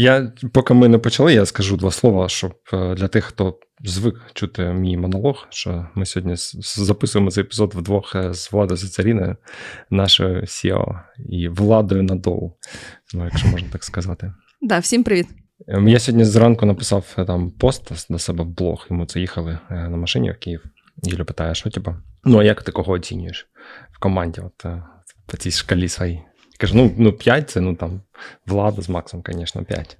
Я, поки ми не почали, я скажу два слова, щоб е, для тих, хто звик чути мій монолог, що ми сьогодні записуємо цей епізод вдвох е, з Владою Зацаріною, нашою SEO, і Владою Надол, ну, якщо можна так сказати. Да, всім привіт. Ем, я сьогодні зранку написав е, там пост до себе в блог, і ми це їхали на машині в Київ. Юля питає, що типу, ну а як ти кого оцінюєш в команді? От по цій шкалі своїй? Кажу, ну ну 5 це ну там влада з Максом, звісно, 5.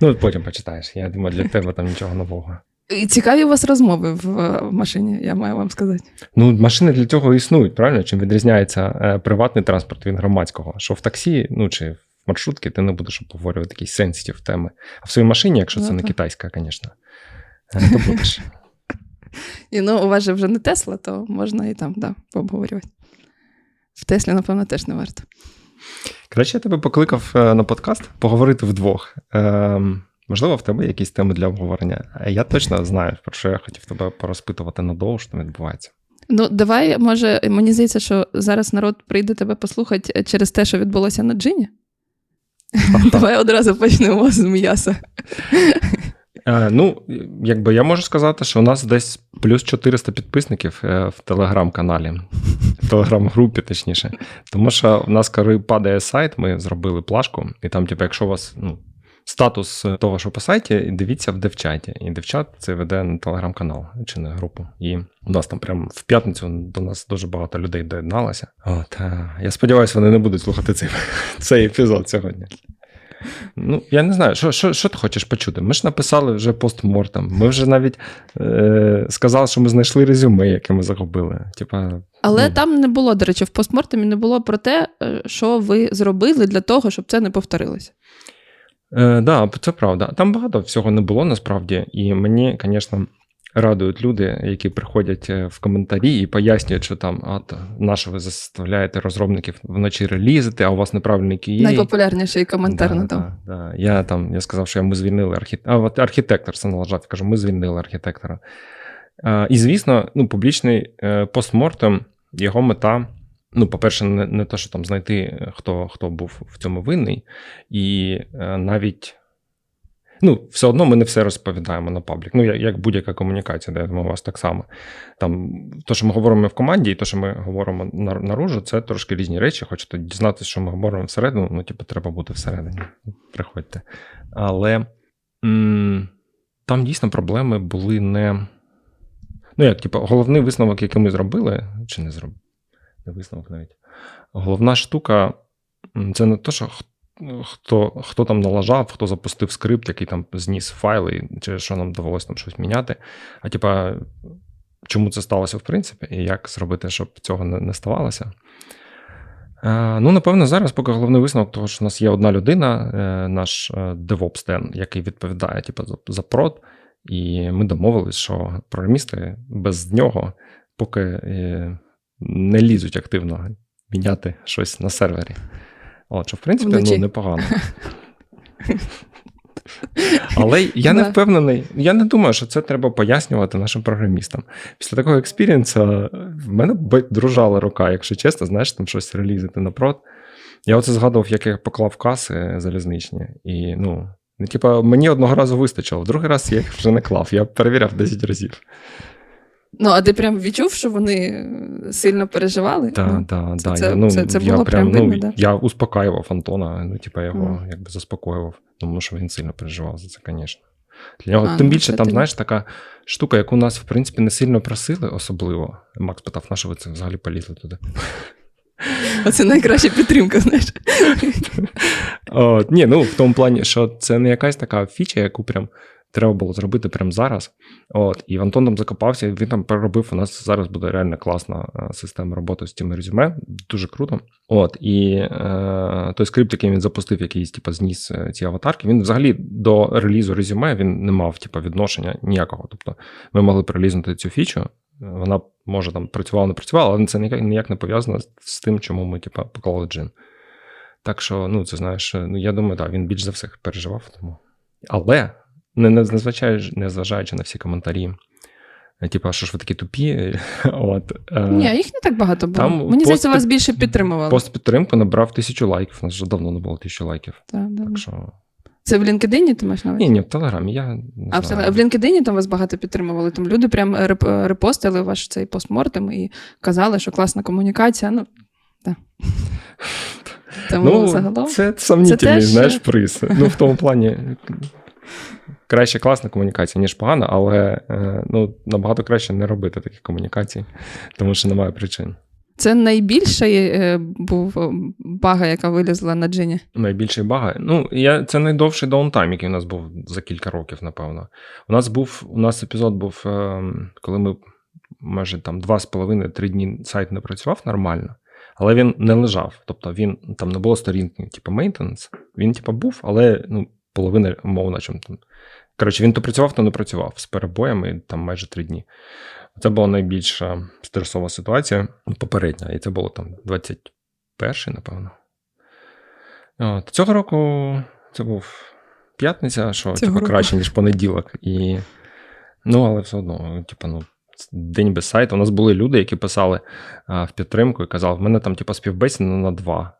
Ну, потім почитаєш. Я думаю, для тебе там нічого нового. І Цікаві у вас розмови в, в машині, я маю вам сказати. Ну, машини для цього існують, правильно? Чим відрізняється е, приватний транспорт від громадського? Що в таксі, ну чи в маршрутці ти не будеш обговорювати якісь сенситив теми. А в своїй машині, якщо це не китайська, звісно, е, то будеш. І ну, у вас же вже не Тесла, то можна і там да, пообговорювати. В Теслі, напевно, теж не варто. Краще я тебе покликав е, на подкаст поговорити вдвох. Ем, Можливо, в тебе якісь теми для обговорення. Я точно знаю, про що я хотів тебе порозпитувати надовго, що там відбувається. Ну, давай, може, мені здається, що зараз народ прийде тебе послухати через те, що відбулося на Джині. Давай одразу почнемо з м'яса. Е, ну, якби я можу сказати, що у нас десь плюс 400 підписників е, в телеграм-каналі, в телеграм-групі, точніше. Тому що у нас, коли падає сайт, ми зробили плашку, і там, типу, якщо у вас ну, статус того, що по сайті, дивіться в девчаті. І девчат це веде на телеграм-канал чи на групу. І у нас там прямо в п'ятницю до нас дуже багато людей доєдналося. От, е, Я сподіваюся, вони не будуть слухати цей, цей епізод сьогодні. Ну, я не знаю, що що, що ти хочеш почути? Ми ж написали вже постмортем. Ми вже навіть е, сказали, що ми знайшли резюме, яке ми загубили. Типа, Але ну. там не було, до речі, в постмортемі не було про те, е, що ви зробили для того, щоб це не повторилося. Так, е, да, це правда. Там багато всього не було насправді, і мені, звісно радують люди, які приходять е, в коментарі і пояснюють, що там а, на що ви заставляєте розробників вночі релізити, а у вас неправильний QA. Найпопулярніший коментар да, на тому. Да, да. Я там я сказав, що ми звільнили архітектора. А архітектор це налажав, кажу, ми звільнили архітектора. А, І звісно, ну, публічний е, постмортем, його мета. Ну, по-перше, не не те, що там знайти, е, хто хто був в цьому винний, і навіть Ну, все одно ми не все розповідаємо на паблік. Ну, як будь-яка комунікація, де я у вас так само. Там, То, що ми говоримо в команді, і те, що ми говоримо наружу, це трошки різні речі. Хочете дізнатися, що ми говоримо всередину, ну, типу, треба бути всередині. Приходьте. Але м- там дійсно проблеми були не. Ну, як, типу, головний висновок, який ми зробили, чи не зробили? Не висновок навіть. Головна штука це не те, що хто хто там налажав, хто запустив скрипт, який там зніс файли, чи що нам довелося там щось міняти. А типа, чому це сталося в принципі, і як зробити, щоб цього не, не ставалося? Е, ну, напевно, зараз, поки головний висновок, того, що у нас є одна людина, е, наш е, DevOps Ден, який відповідає типу, за, прод, і ми домовились, що програмісти без нього поки не лізуть активно міняти щось на сервері. От, що, в принципі, Вночі. ну, непогано. Але я не впевнений, я не думаю, що це треба пояснювати нашим програмістам. Після такого експірієнсу в мене дружала рука, якщо чесно, знаєш, там щось релізити напрот. Я оце згадував, як я поклав каси залізничні, і ну, ну типа, мені одного разу вистачило, другий раз я їх вже не клав, я перевіряв 10 разів. Ну, а ти прям відчув, що вони сильно переживали? Так, ну, так, так. Це, ну, це, це було я прям, ну, видно, да? Я успокаював Антона, ну, типа, його mm. якби заспокоював, тому що він сильно переживав за це, звісно. Для нього, а, Тим ну, більше, там, ти... знаєш, така штука, яку нас, в принципі, не сильно просили, особливо. Макс питав, на що ви це взагалі полізли туди? Оце найкраща підтримка, знаєш. О, Ні, ну в тому плані, що це не якась така фіча, яку прям треба було зробити прямо зараз. От, І Антон там закопався, він там переробив. У нас зараз буде реально класна е, система роботи з цими резюме. Дуже круто. От, І е, той скрипт, який він запустив, якийсь типу, зніс е, ці аватарки, він взагалі до релізу резюме він не мав типу, відношення ніякого. Тобто ми могли прилізнути цю фічу. Вона може там працювала, не працювала, але це ніяк не пов'язано з тим, чому ми типу, поклали джин. Так що, ну, це знаєш, ну я думаю, так, він більш за все переживав. тому. Але не незважаючи, незважаючи на всі коментарі. Е, типа, що ж ви такі тупі? От, е, Ні, їх не так багато було. Там Мені здається, вас більше підтримували. Пост підтримку набрав тисячу лайків. У нас вже давно не було тисячу лайків. Так, так що Це в LinkedIn ти маєш на увазі? Ні, ні, в Телеграмі. Я не А в, знаю. В LinkedIn там вас багато підтримували. Там люди прям репостили ваш цей постмортем і казали, що класна комунікація. Ну, так. Тому Ну, загалом. це сомнітельний, теж- знаєш, приз. Ну, в тому плані. Краще класна комунікація, ніж погана, але е, ну, набагато краще не робити таких комунікацій, тому що немає причин. Це найбільший е, був е, бага, яка вилізла на джині. Найбільший бага. Ну, я, це найдовший даунтайм, який у нас був за кілька років, напевно. У нас був у нас епізод був, коли ми майже там два з половиною три дні сайт не працював нормально, але він не лежав. Тобто він там не було сторінки, типу maintenance. Він, типу, був, але ну, половина умовно чим там. Коротше, він то працював, то не працював з перебоями там майже три дні. Це була найбільша стресова ситуація попередня, і це було там 21-й, напевно. От. Цього року це був п'ятниця, що типу, краще, ніж понеділок. І... Ну, але все одно, типу, ну, день без сайту. У нас були люди, які писали а, в підтримку і казали, в мене там типу, співбесіда на два.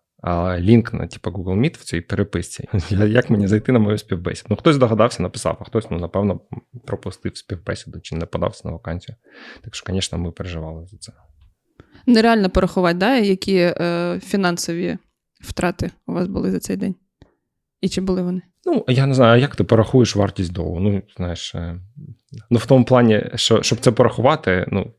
Лінк на типу, Google Meet в цій переписці. Як мені зайти на мою співбесіду? Ну, хтось догадався, написав, а хтось, ну, напевно, пропустив співбесіду чи не подався на вакансію. Так що, звісно, ми переживали за це. Нереально порахувати, да, які е, фінансові втрати у вас були за цей день. І чи були вони? Ну, я не знаю, як ти порахуєш вартість довго? Ну, знаєш, е, ну в тому плані, що щоб це порахувати, ну.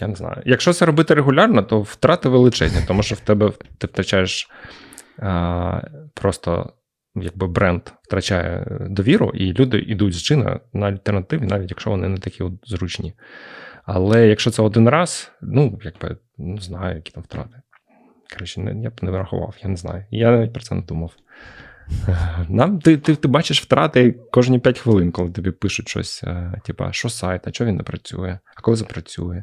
Я не знаю. Якщо це робити регулярно, то втрати величезні, тому що в тебе ти втрачаєш а, просто якби бренд втрачає довіру, і люди йдуть з джина на альтернативі, навіть якщо вони не такі зручні. Але якщо це один раз, ну, якби не знаю, які там втрати. Коротше, не, я б не врахував, я не знаю. Я навіть про це не думав. Нам ти, ти, ти бачиш втрати кожні 5 хвилин, коли тобі пишуть щось, е, типа, що сайт, а чого він не працює, а коли запрацює.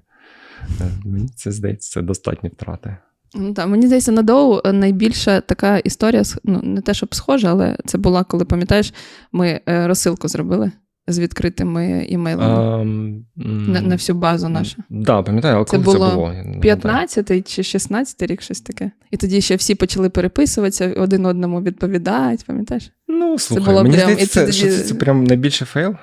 Е, Мені це здається, це достатні втрати. Ну, так, мені здається, на Доу найбільша така історія, ну, не те, щоб схожа, але це була, коли пам'ятаєш, ми е, розсилку зробили з відкритими імейлами Ем, на, на всю базу нашу. Так, да, пам'ятаю, але Це коли було це було? 15-й чи 16 рік, щось таке. І тоді ще всі почали переписуватися, один одному відповідають, пам'ятаєш? Ну, слухай, було мені прям- здається, і це, ти що це, це прям найбільший фейл.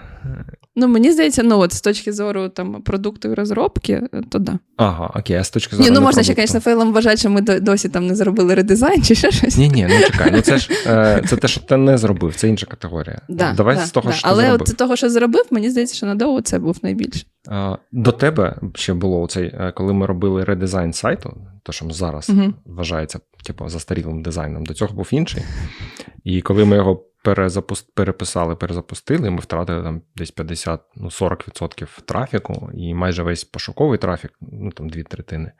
Ну, мені здається, ну от з точки зору там продукту і розробки, то да. Ага, окей, а з точки зору. Ні, ну можна ще, звісно, фейлом вважати, що ми досі там не зробили редизайн чи ще щось. Ні, ні, ну чекай, ну це ж е, це те, що ти не зробив, це інша категорія. Да, Давай да, з того, да. що Але ти от зробив. з того, що зробив, мені здається, що на Доу це був найбільше. До тебе ще було цей, е, коли ми робили редизайн сайту, то що зараз Мгм. вважається типу, застарілим дизайном. До цього був інший. І коли ми його перезапуст... переписали, перезапустили, ми втратили там десь 50, ну 40% трафіку, і майже весь пошуковий трафік, ну там дві третини.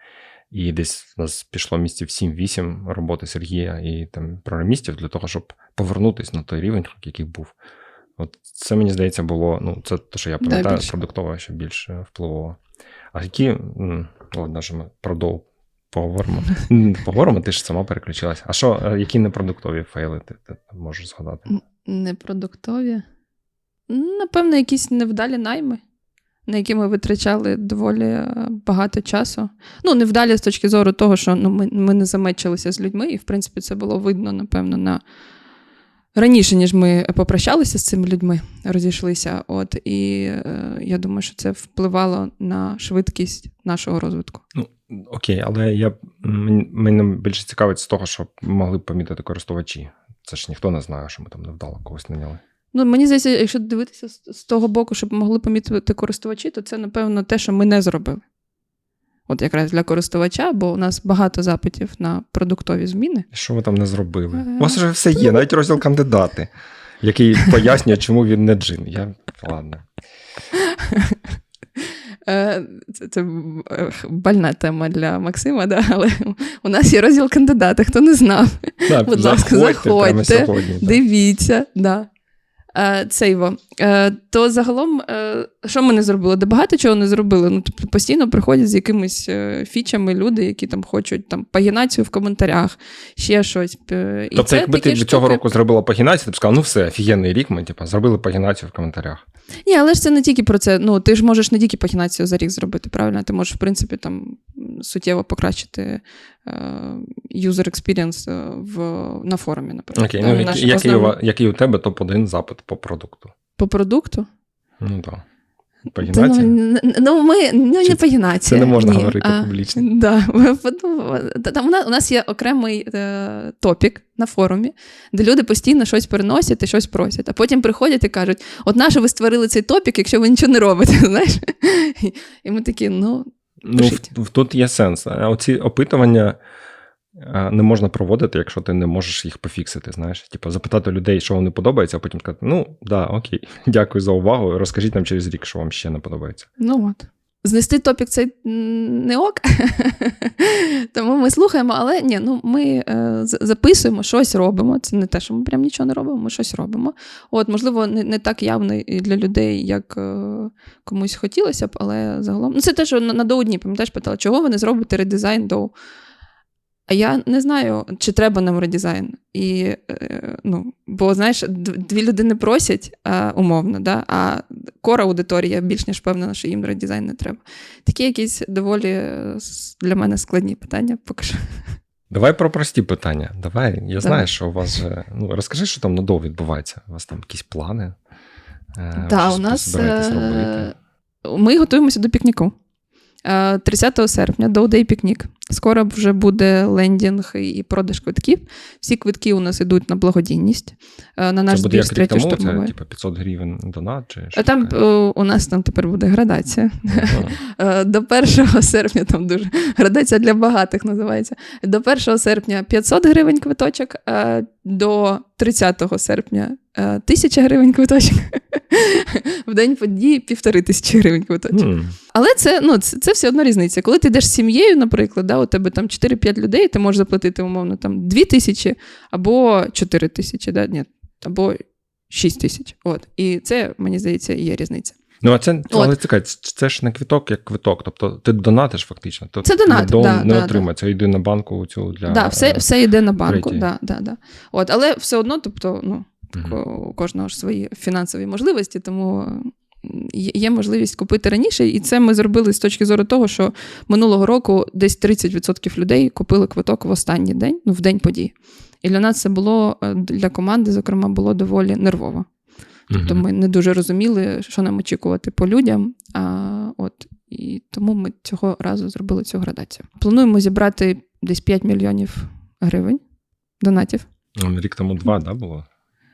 І десь у нас пішло місяців 7-8 роботи Сергія і там програмістів для того, щоб повернутися на той рівень, який був. От це мені здається було. Ну, це те, що я пам'ятаю, продуктово ще більш впливово. А які. Ладно, що ми про доу поговоримо. Поговоримо, ти ж сама переключилась. А що, е, які непродуктові фейли ти, ти можеш згадати? Непродуктові. Напевно, якісь невдалі найми, на які ми витрачали доволі е, багато часу. Ну, невдалі з точки зору того, що ну, ми, ми не замечилися з людьми, і, в принципі, це було видно, напевно, на раніше, ніж ми попрощалися з цими людьми, розійшлися. От, і е, я думаю, що це впливало на швидкість нашого розвитку. Ну, окей, але я, мене більше цікавить з того, що могли б помітити користувачі. Це ж ніхто не знає, що ми там невдало когось наняли. Ну, мені здається, якщо дивитися з, того боку, щоб могли помітити користувачі, то це, напевно, те, що ми не зробили. От якраз для користувача, бо у нас багато запитів на продуктові зміни. Що ви там не зробили? Е, У вас вже все є, навіть розділ кандидати, який пояснює, чому він не джин. Я ладно. Е, Це, це больна тема для Максима, да? але у нас є розділ кандидата, хто не знав. Так, Будь ласка, заходьте сьогодні. Дивіться, да. Е, Цейво. Е, то загалом, е, що ми не зробили? Де багато чого не зробили. Ну, тобто постійно приходять з якимись фічами люди, які там хочуть там пагінацію в коментарях, ще щось. І Тобто, це якби ти такі цього року зробила пагінацію, ти б сказав, ну все, офігенний рік, ми типу, зробили пагінацію в коментарях. Ні, але ж це не тільки про це. Ну, ти ж можеш не тільки пагінацію за рік зробити, правильно? Ти можеш, в принципі, там суттєво покращити user experience е, в, на форумі, наприклад. Окей, ну, наші який, ва- який у тебе топ-1 запит по продукту? По продукту? Ну так. Та, Пагінація? ну, ну, ми ну, Чи не пагінація. Це не можна ні. говорити А, публічно. Да. Ну, Там у нас, є окремий е, топік на форумі, де люди постійно щось переносять і щось просять. А потім приходять і кажуть: от наше ви створили цей топік, якщо ви нічого не робите. знаєш? І ми такі, ну, Ну, в, в- тут є сенс. А оці опитування не можна проводити, якщо ти не можеш їх пофіксити. Знаєш, типу, запитати людей, що вони подобається, а потім сказати: ну, да, окей, дякую за увагу. Розкажіть нам через рік, що вам ще не подобається. ну от. Знести топік це не ок. Тому ми слухаємо, але ні, ну ми е, записуємо, щось робимо. Це не те, що ми прям нічого не робимо, ми щось робимо. От, можливо, не, не так явно і для людей, як е, комусь хотілося б, але загалом. Ну, це те, що на, на доу дні, пам'ятаєш, питала, чого ви не зробите редизайн доу? А я не знаю, чи треба нам редизайн. І, е, ну, бо, знаєш, дві людини просять а, умовно, да? а кора аудиторія більш ніж впевнена, що їм редизайн не треба. Такі якісь доволі е, для мене складні питання поки що. Давай про прості питання. Давай. Я Давай. знаю, що у вас же. Ну, розкажи, що там надовго відбувається. У вас там якісь плани? Е, Да, у нас е, ми готуємося до пікніку. Е, 30 серпня до Day пікнік. Скоро вже буде лендінг і продаж квитків. Всі квитки у нас йдуть на благодійність. Е, На наш Це буде збір з як рік це типу 500 гривень донат чи А що там таке? е, у нас там тепер буде градація. Ага. Е, До 1 серпня там дуже градація для багатих називається. До 1 серпня 500 гривень квиточок, е, до 30 серпня е, 1000 гривень квиточок. В день події півтори тисячі гривень квиточок. М. Але це, ну, це, це все одно різниця. Коли ти йдеш з сім'єю, наприклад, да, у тебе там 4-5 людей, ти можеш заплатити, умовно, там 2 тисячі або 4 тисячі, да? Ні, або 6 тисяч. От. І це, мені здається, є різниця. Ну, а це, але цікаво, це, це ж не квиток як квиток. Тобто ти донатиш фактично. То Це донат, не, да, не да, отримає. Це йде на банку цю для. да, все, е, все йде на банку. Да, да, да. От, але все одно, тобто, ну, мгм. у кожного ж свої фінансові можливості, тому є можливість купити раніше. І це ми зробили з точки зору того, що минулого року десь 30% людей купили квиток в останній день, ну в день подій. І для нас це було е, для команди, зокрема, було доволі нервово. Тобто ми не дуже розуміли, що нам очікувати по людям. А, от, і тому ми цього разу зробили цю градацію. Плануємо зібрати десь 5 мільйонів гривень донатів. Ну, Рік тому два, да, було?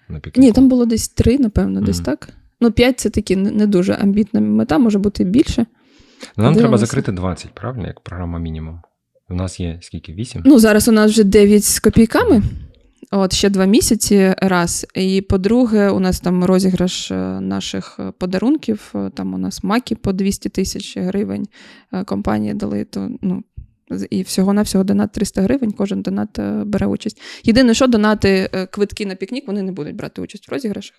На? Ні, там було десь три, напевно, десь так. Ну, п'ять це таки не дуже амбітна мета, може бути більше. Ну, Нам треба закрити 20, правильно, як програма мінімум. У нас є скільки? 8? Ну, зараз у нас вже 9 з копійками. От ще два місяці раз. І по-друге, у нас там розіграш е, наших подарунків. Е, Там у нас маки по 200 тисяч гривень е, компанії дали. То, ну, і всього-навсього донат 300 гривень, кожен донат бере участь. Єдине, що донати квитки на пікнік, вони не будуть брати участь в розіграшах.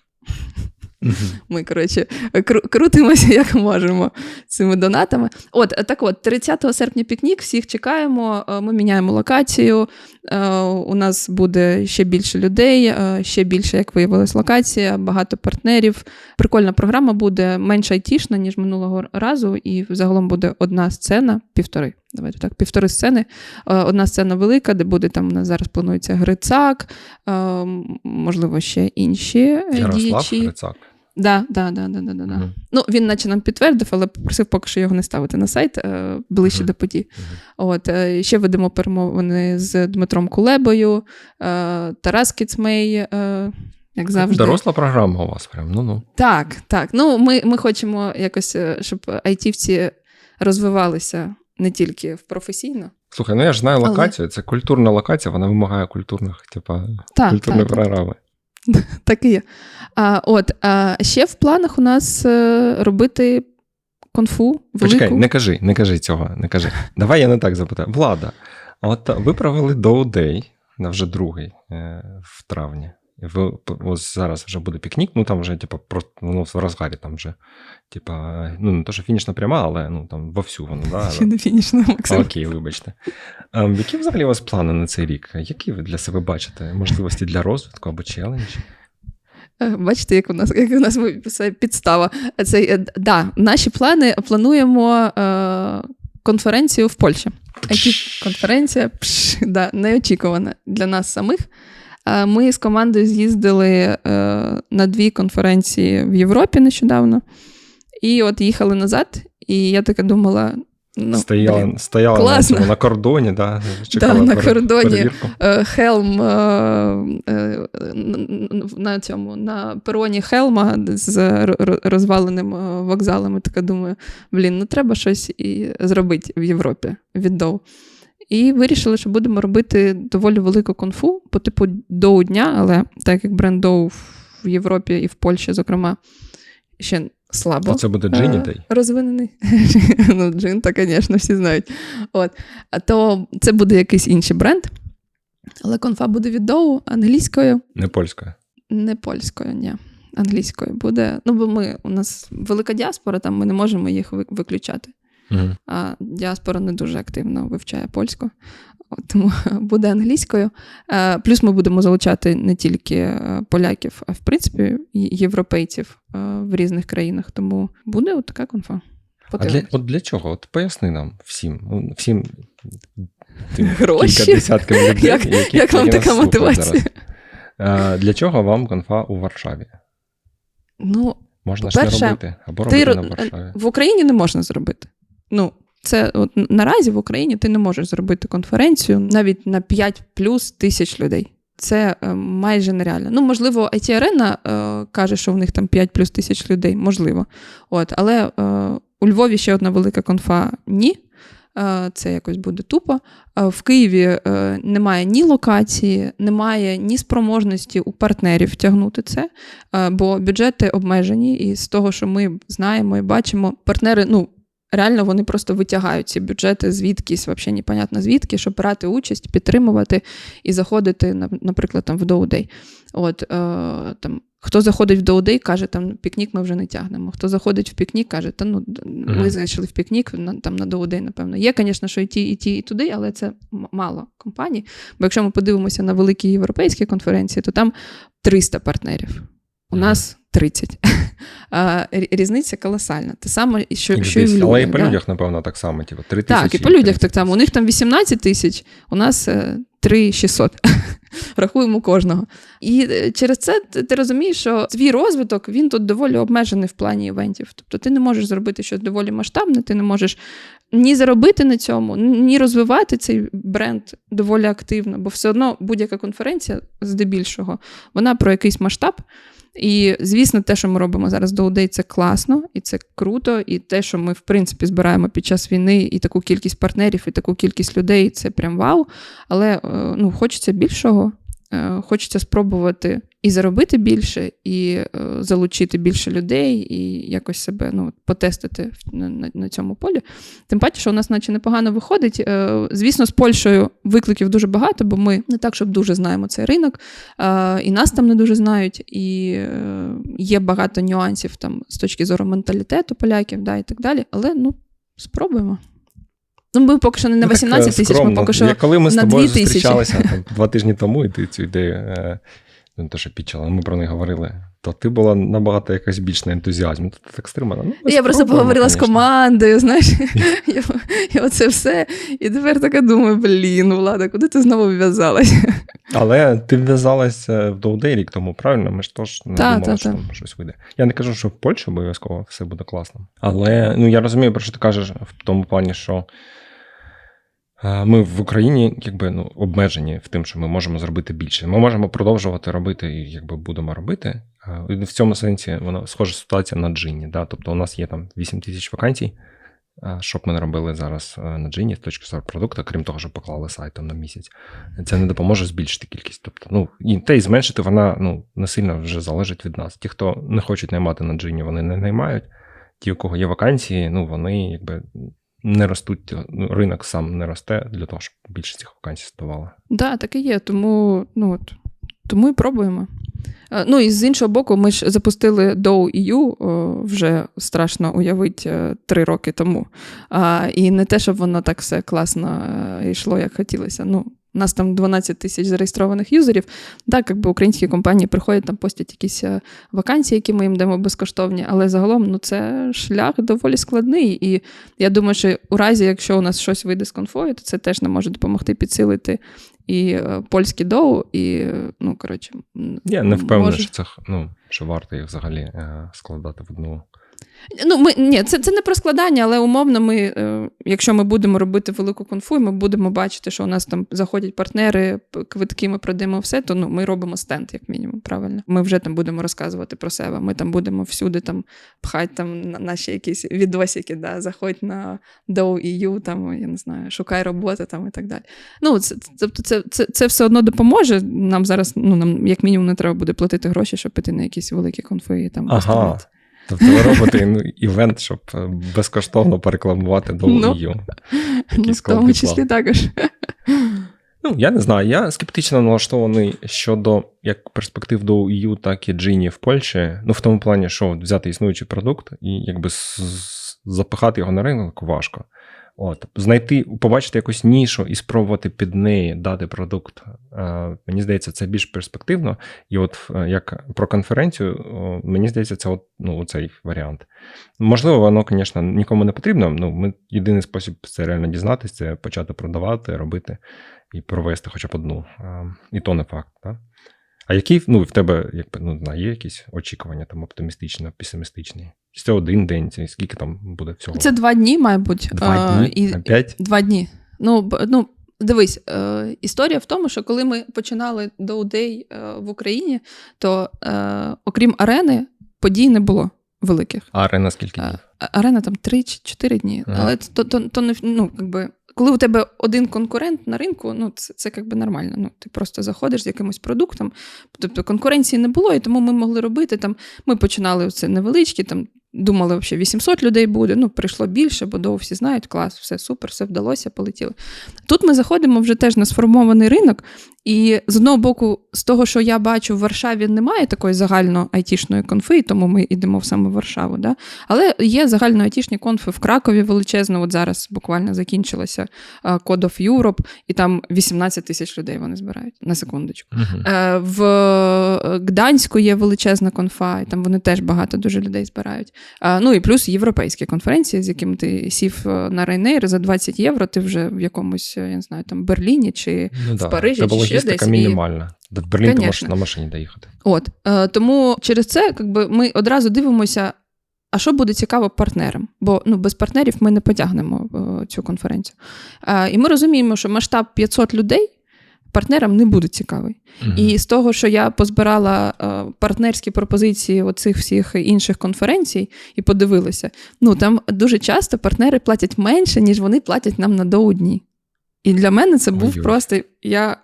Ми, коротше, кру- крутимося як можемо цими донатами. От, так от, 30 серпня пікнік, всіх чекаємо. е, Ми міняємо локацію. Е, У нас буде ще більше людей, е, ще більше, як виявилось, локація, багато партнерів. Прикольна програма буде менш айтішна, ніж минулого разу, і загалом буде одна сцена, півтори. Давайте так, півтори сцени. Е, Одна сцена велика, де буде там у нас зараз планується Грицак, можливо, ще інші Ярослав діячі. Грицак. Да, да, да, да, да, да. Мгм. Ну, він наче нам підтвердив, але попросив поки що його не ставити на сайт е, ближче Мгм. до подій. Мгм. От, е, ще ведемо перемовини з Дмитром Кулебою, е, Тарас Кіцмей, е, як завжди. Доросла програма у вас прям. Ну-ну. Так, так. Ну, ми, ми хочемо якось, щоб айтівці розвивалися не тільки в професійно. Слухай, ну я ж знаю Але- локацію. Це культурна локація, вона вимагає культурних, типа, Так, культурної так. програми. Так і є. А, от, а ще в планах у нас е, робити конфу велику. Почекай, не кажи, не кажи цього, не кажи. Давай я не так запитаю. Влада, от ви провели доудей, на вже другий е, в травні. Ви ось зараз вже буде пікнік, ну там вже, типа, просто воно в розгарі там вже. Типа, ну не то, що фінішна пряма, але ну там вовсю воно, да. Ще не фінішна, Максим. Окей, вибачте. А, які взагалі у вас плани на цей рік? Які ви для себе бачите? Можливості для розвитку або челенджі? Е, Бачите, як у нас як у нас підстава. Це, е, да, наші плани плануємо е, конференцію в Польщі. конференція да, неочікувана для нас самих. Е, Ми з командою з'їздили е, на дві конференції в Європі нещодавно, і от їхали назад, і я така думала. Ну, стояла блін, стояла на, цьому, на кордоні, да, чекала на пере- кордоні. перевірку. е, Хелм на цьому на пероні Хелма з розваленим вокзалом. І така думаю, блін, ну треба щось і зробити в Європі від Доу. І вирішили, що будемо робити доволі велику конфу по типу Доу дня, але так як бренд Доу в Європі і в Польщі, зокрема, ще слабо. Це буде Джині Е, Дей. Розвинений. ну, джин, то, звісно, всі знають. От. А то це буде якийсь інший бренд. Але конфа буде від Доу англійською, Не польською. не польською, ні. Англійською буде. Ну, бо ми, у нас велика діаспора, там ми не можемо їх виключати. Угу. А діаспора не дуже активно вивчає польську, тому буде англійською. Е, Плюс ми будемо залучати не тільки е, поляків, а в принципі європейців е, в різних країнах. Тому буде от така конфа. А для, от для чого? От поясни нам всім. ну, всім тим Гроші? кілька десятків людей, Як- які, як вам така мотивація? зараз. Для чого вам конфа у Варшаві? Ну, Можна ж не робити, або ти робити ро- на Варшаві. в Україні не можна зробити. Ну, це от наразі в Україні ти не можеш зробити конференцію навіть на 5 плюс тисяч людей. Це е, майже нереально. Ну, можливо, IT Arena е, каже, що в них там 5 плюс тисяч людей, можливо. От, але е, у Львові ще одна велика конфа ні. Е, Це якось буде тупо. Е, В Києві е, немає ні локації, немає ні спроможності у партнерів втягнути це, бо бюджети обмежені, і з того, що ми знаємо і бачимо, партнери, ну. Реально вони просто витягають ці бюджети звідкись, взагалі непонятно звідки, щоб брати участь, підтримувати і заходити, на- наприклад, там в Доудей. От е, там хто заходить в Доудей, каже, там пікнік ми вже не тягнемо. Хто заходить в пікнік, каже, та ну ми Мгм. зайшли в пікнік, на там на Доудей, напевно. Є, звісно, що і ті, і ті, і туди, але це мало компаній. Бо якщо ми подивимося на великі європейські конференції, то там 300 партнерів. У нас 30. Різниця колосальна. Те саме, що, І що і в десь, але і по да. людях, напевно, так само. Типу, 3 тисячі. Так, і по людях так само. У них там 18 тисяч, у нас е, 3600. Рахуємо кожного. І е, через це ти, ти розумієш, що твій розвиток він тут доволі обмежений в плані івентів. Тобто ти не можеш зробити щось доволі масштабне, ти не можеш ні заробити на цьому, ні розвивати цей бренд доволі активно, бо все одно будь-яка конференція, здебільшого, вона про якийсь масштаб. І, звісно, те, що ми робимо зараз до Удей, це класно і це круто. І те, що ми, в принципі, збираємо під час війни і таку кількість партнерів, і таку кількість людей, це прям вау. Але е, ну, хочеться більшого. Е, Хочеться спробувати і заробити більше, і е, залучити більше людей, і якось себе ну, потестити на, на, цьому полі. Тим паче, що у нас, наче непогано виходить. Е, Звісно, з Польщею викликів дуже багато, бо ми не так, щоб дуже знаємо цей ринок, і нас там не дуже знають, і є багато нюансів там з точки зору менталітету поляків, да, і так далі. Але ну, спробуємо. Ну, ми поки що не на Ну, так, 18 тисяч, ми поки що Я, коли ми з тобою зустрічалися там, два тижні тому, і ти цю ідею, е, ну, не те, що підчала, ми про неї говорили, то ти була набагато якась більш на ентузіазмі. Ти так стримана. Ну, Я просто поговорила з командою, знаєш, і, і оце все. І тепер така думаю, блін, Влада, куди ти знову вв'язалася? Але ти вв'язалася в Доудей рік тому, правильно? Ми ж теж не Та, думали, та, що та. там щось вийде. Я не кажу, що в Польщі обов'язково все буде класно. Але ну, я розумію, про що ти кажеш в тому плані, що е, ми в Україні якби, ну, обмежені в тим, що ми можемо зробити більше. Ми можемо продовжувати робити і якби будемо робити. В цьому сенсі вона схожа ситуація на джині. Да? Тобто у нас є там 8 тисяч вакансій. е, Що б ми не робили зараз е, на джині з точки зору продукту, крім того, що поклали сайт на місяць, це не допоможе збільшити кількість. Тобто, ну і те і зменшити вона ну не сильно вже залежить від нас. Ті, хто не хочуть наймати на джині, вони не наймають. Ті, у кого є вакансії, ну вони якби не ростуть. Ну, ринок сам не росте для того, щоб більше цих вакансій ставало. Так, да, так і є. Тому, ну, от, тому і пробуємо. Ну і з іншого боку, ми ж запустили Dow.eu вже страшно уявити е, три роки тому. І не те, щоб воно так все класно е, йшло, як хотілося. Ну, У нас там 12 тисяч зареєстрованих юзерів. Так, якби українські компанії приходять, там постять якісь е, вакансії, які ми їм даємо безкоштовні, але загалом ну, це шлях доволі складний. І я думаю, що у разі, якщо у нас щось вийде з конфою, то це теж нам може допомогти підсилити і е, польські доу, і ну коротше, Я не впевнений, може- що це ну, що варто їх взагалі е, складати в одну. Ну, ми, ні, це, це не про складання, але умовно, ми, е, якщо ми будемо робити велику конфу, і ми будемо бачити, що у нас там заходять партнери, квитки, ми продаємо все, то ну, ми робимо стенд, як мінімум, правильно. Ми вже там будемо розказувати про себе. Ми там будемо всюди там пхати там на- наші якісь відосики, да, заходь на DOW.EU, там, я не знаю, шукай роботи там і так далі. Ну, це, тобто це, це, це все одно допоможе. Нам зараз, ну, нам як мінімум не треба буде платити гроші, щоб піти на якісь великі конфи і там Ага. Тобто ви робите івент, щоб е, безкоштовно перекламувати до Ну. EU. Ну, в тому числі план. також. Ну, я не знаю. Я скептично налаштований щодо як перспектив до EU, так і Джині в Польщі. Ну, в тому плані, що взяти існуючий продукт і якби запихати його на ринок важко. От, знайти, побачити якусь нішу і спробувати під неї дати продукт. Е, мені здається, це більш перспективно. І от е, як про конференцію, мені здається, це от, ну, цей варіант. Можливо, воно, звісно, нікому не потрібно. Ну, ми єдиний спосіб це реально дізнатися, це почати продавати, робити і провести хоча б одну. І то не факт. Так? А які ну, в тебе якби, ну, є якісь очікування там оптимістичні, песимістичні? Чи це один день, це скільки там буде всього? Це два дні, мабуть. Два А, дні? і, На п'ять? Два дні. Ну, ну дивись, е, історія в тому, що коли ми починали Day е, в Україні, то е, окрім арени, подій не було великих. А арена скільки днів? Арена там 3 чи 4 дні. Ага. Але то, то, то не ну, якби. Коли у тебе один конкурент на ринку, ну це, це якби нормально. Ну, ти просто заходиш з якимось продуктом. Тобто конкуренції не було, і тому ми могли робити там. Ми починали це невеличкі, там думали, що 800 людей буде. Ну, прийшло більше, бо до всі знають, клас, все супер, все вдалося, полетіли. Тут ми заходимо вже теж на сформований ринок, і з одного боку, з того, що я бачу, в Варшаві немає такої загально айтішної конфи, тому ми йдемо в саме Варшаву. Да? Але є загально айтішні конфи в Кракові величезно. От зараз буквально закінчилося е, Code of Europe, і там 18 тисяч людей вони збирають на секундочку. Е, В е, Гданську є величезна конфа, і там вони теж багато дуже людей збирають. Ну і плюс європейські конференції, з якими ти сів е, на Рейнейр за 20 євро, ти вже в якомусь, е, я не знаю, там Берліні чи Ну, в да. Парижі Тебе чи ще десь, і- мінімальна. В Берлін ти можеш на машині доїхати. От е, тому через це якби, ми одразу дивимося. А що буде цікаво партнерам? Бо ну, без партнерів ми не потягнемо цю конференцію. І ми розуміємо, що масштаб 500 людей партнерам не буде цікавий. Мгм. І з того, що я позбирала е, партнерські пропозиції оцих всіх інших конференцій і подивилася, ну там дуже часто партнери платять менше, ніж вони платять нам на доудні. І для мене це був Ой-ой. просто я.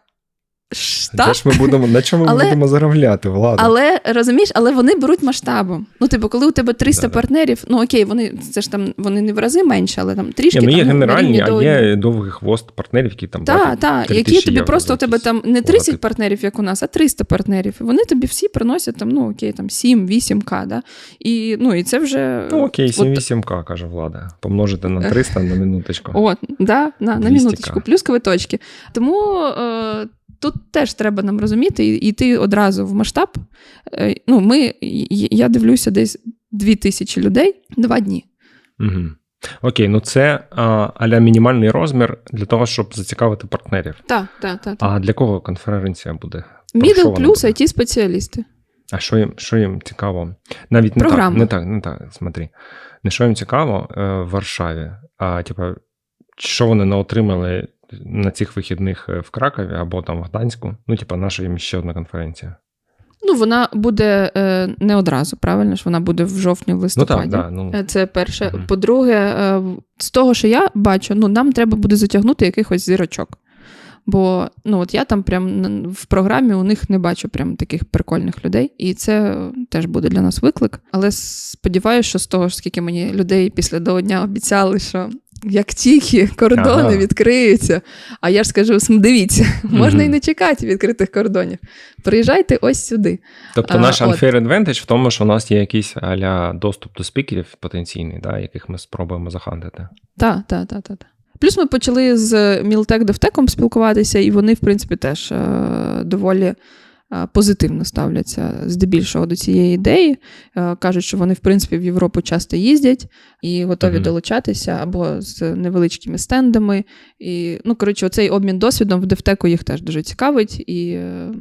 Ш- Де ж ми будемо, на чому Але- ми будемо заробляти, Влада? Але розумієш, але вони беруть масштабом. Ну, типу, коли у тебе 300 Да-да. партнерів, ну окей, вони це ж там вони не в рази менше, але там трішки Ні, ну, є там, генеральні, а до є довгий хвост партнерів, які там Так, так, які тобі євро просто у тебе там не 30 логотип. партнерів, як у нас, а 300 партнерів. І вони тобі всі приносять там, ну окей, там 7-8к, да? І, ну, і це вже. Ну окей, 7-8К, каже Влада. Помножити на 300 на минуточку. От, да, на, на минуточку, плюс квиточки. Тому е, тут теж треба нам розуміти і йти одразу в масштаб. Е, ну, ми, я дивлюся, десь 2000 людей два дні. Угу. Окей, ну це а, аля мінімальний розмір для того, щоб зацікавити партнерів. Так, так, так. А для кого конференція буде? Мідл плюс it спеціалісти А що їм, що їм цікаво? Навіть не Програма. так, не так, не так, смотри. Не що їм цікаво е, в Варшаві, а типа, що вони не отримали на цих вихідних е, в Кракові або там в Гданську. Ну, типа, наша їм ще одна конференція. Ну, вона буде е, не одразу, правильно ж? Вона буде в жовтні, в Ну так, да, ну, Е, Це перше. Мгм. По-друге, е, з того, що я бачу, ну нам треба буде затягнути якихось зірочок. Бо ну от я там прям в програмі у них не бачу прям таких прикольних людей, і це теж буде для нас виклик. Але сподіваюся, що з того, скільки мені людей після до дня обіцяли, що як тільки кордони Ага. відкриються, а я ж скажу: дивіться, можна і не чекати відкритих кордонів. Приїжджайте ось сюди. Тобто А, наш от. unfair advantage в тому, що у нас є якийсь аля доступ до спікерів потенційний, да, яких ми спробуємо захантити. Так, так, так, так. Плюс ми почали з Мілтек Девтеком спілкуватися, і вони, в принципі, теж е, доволі позитивно ставляться здебільшого до цієї ідеї. Е, Кажуть, що вони, в принципі, в Європу часто їздять і готові Мгм. долучатися або з невеличкими стендами. І, ну, коротше, оцей обмін досвідом в Девтеку їх теж дуже цікавить. І е,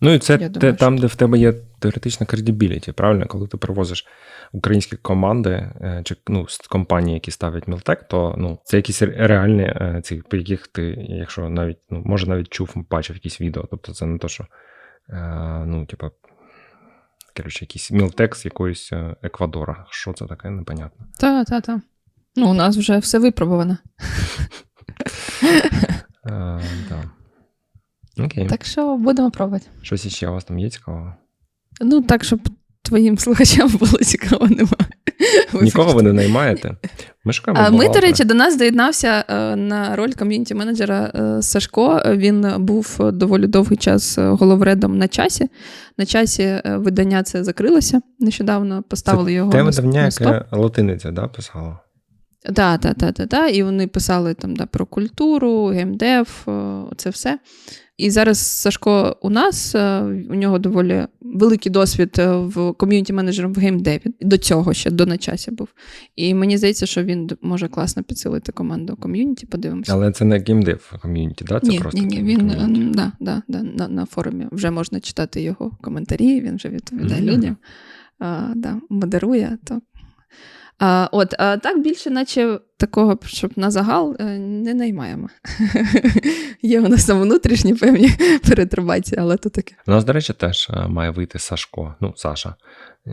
Ну і це те, думаю, там, де в тебе є теоретична кредибіліті, правильно? Коли ти привозиш українські команди е, чи ну, компанії, які ставлять Мілтек, то ну, це якісь реальні е, ці, по яких ти, якщо навіть, ну, може, навіть чув, бачив якісь відео. Тобто це не то, що е, ну, типа, коротше, якийсь мілтекс якоїсь е, Еквадора. Що це таке, непонятно. та, та, та. Ну, у нас вже все випробовано. Е, да. Окей. Так що будемо пробувати. Щось іще у вас там є цікавого? Ну, так, щоб твоїм слухачам було цікаво, немає. Нікого ви не наймаєте? Ми шукаємо. А ми, до речі, до нас доєднався е, на роль ком'юніті менеджера е, Сашко. Він був доволі довгий час е, головредом на часі. На часі видання це закрилося. Нещодавно поставили його Те на, видавня, яке латиниця, да, писала? Так, так, так, так, так. І вони писали там да, про культуру, геймдев, це все. І зараз Сашко у нас, е, у нього доволі великий досвід е, в ком'юніті менеджером в геймдеві. До цього ще до начасі був. І мені здається, що він може класно підсилити команду ком'юніті. Подивимося. Але це не геймдев ком'юніті, да? Це ні, просто ні, ні, він е, да, да, да, на, на форумі вже можна читати його коментарі, він вже відповідає Мгм. людям, а, да, модерує. То. А, от, а так більше, наче такого, щоб на загал е, не наймаємо. Є у нас там внутрішні певні перетрубації, але то таке. У нас, до речі, теж е, має вийти Сашко, ну, Саша, е,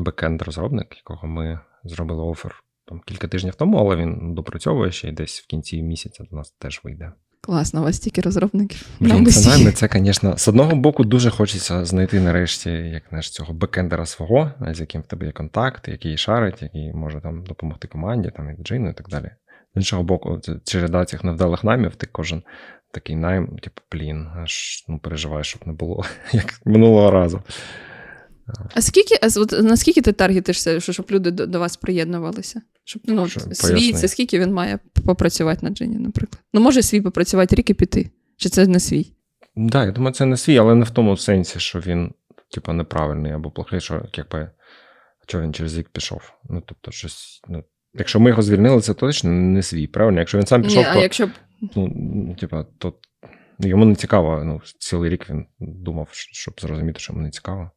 бекенд-розробник, якого ми зробили офер там, кілька тижнів тому, але він допрацьовує ще й десь в кінці місяця до нас теж вийде. Класно, у вас стільки розробників. Блін, це нами, це, звісно, з одного боку дуже хочеться знайти нарешті як знаєш, цього бекендера свого, з яким в тебе є контакт, який шарить, який може там допомогти команді, там, і джину і так далі. З іншого боку, череда цих невдалих наймів, ти кожен такий найм, типу, блін, аж ну, переживаєш, щоб не було як минулого разу. А скільки, а от, наскільки ти таргетишся, що- щоб люди до, до вас приєднувалися? Щоб ну, Що, свій, поясни. це скільки він має попрацювати на джині, наприклад? Ну, може свій попрацювати рік і піти. Чи це не свій? Так, да, я думаю, це не свій, але не в тому сенсі, що він, типу, неправильний або плохий, що якби, що він через рік пішов. Ну, тобто, щось, ну, якщо ми його звільнили, це точно не свій, правильно? Якщо він сам пішов, Ні, а то, якщо ну, типа, то йому не цікаво. Ну, цілий рік він думав, щоб зрозуміти, що йому не цікаво.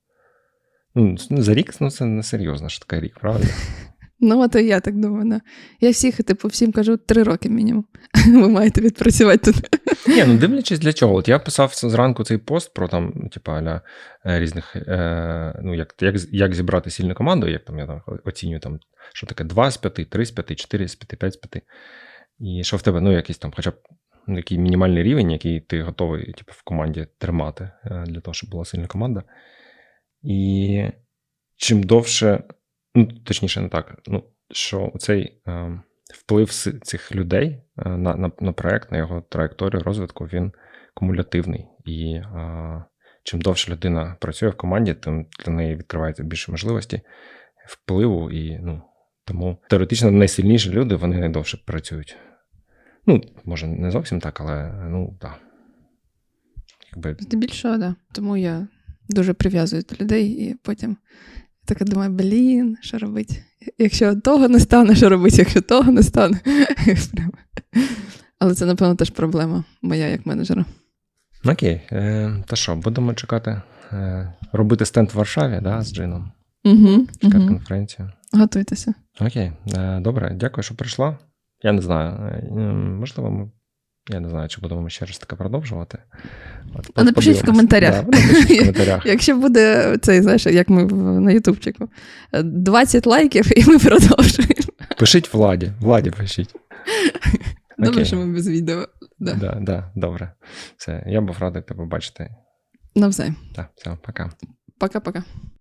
Ну, за рік ну, це не серйозно, що таке рік, правильно? Ну, от і я так думаю. Да. Я всіх, типу, всім кажу три роки мінімум. Ви маєте відпрацювати тут. Ні, ну дивлячись для чого. От я писав зранку цей пост про там, типу, аля е, різних, е, ну, як, як, як зібрати сильну команду, як там я там оцінюю, там, що таке 2 з 5, 3 з 5, 4 з 5, 5 з 5. І що в тебе, ну, якийсь там, хоча б ну, який мінімальний рівень, який ти готовий типу, в команді тримати е, для того, щоб була сильна команда. І чим довше, ну, точніше, не так, ну, що цей е, вплив цих людей е, на, на, на проект, на його траєкторію розвитку, він кумулятивний. І е, чим довше людина працює в команді, тим для неї відкривається більше можливості впливу. І ну, тому теоретично найсильніші люди вони найдовше працюють. Ну, може, не зовсім так, але ну так. Якби Здебільшого, да. Тому я дуже прив'язую до людей і потім така думаю, блін, що робити? Якщо того не стане, що робити, якщо того не стане. Але це, напевно, теж проблема моя як менеджера. Окей, е, та що, будемо чекати, е, робити стенд в Варшаві, да, з Джином, Угу, чекати угу. конференцію. Готуйтеся. Окей, е, добре, дякую, що прийшла. Я не знаю, е, можливо, ми. Я не знаю, чи будемо ми ще раз таке продовжувати. От, А напишіть в коментарях. Да, напишіть в коментарях. Якщо буде цей, знаєш, як ми на Ютубчику, 20 лайків, і ми продовжуємо. Пишіть владі, владі пишіть. Добре, що ми без відео. Да. Да, да, добре. Все, я був радий тебе бачити. Навзаєм. Так, все, пока. Пока-пока.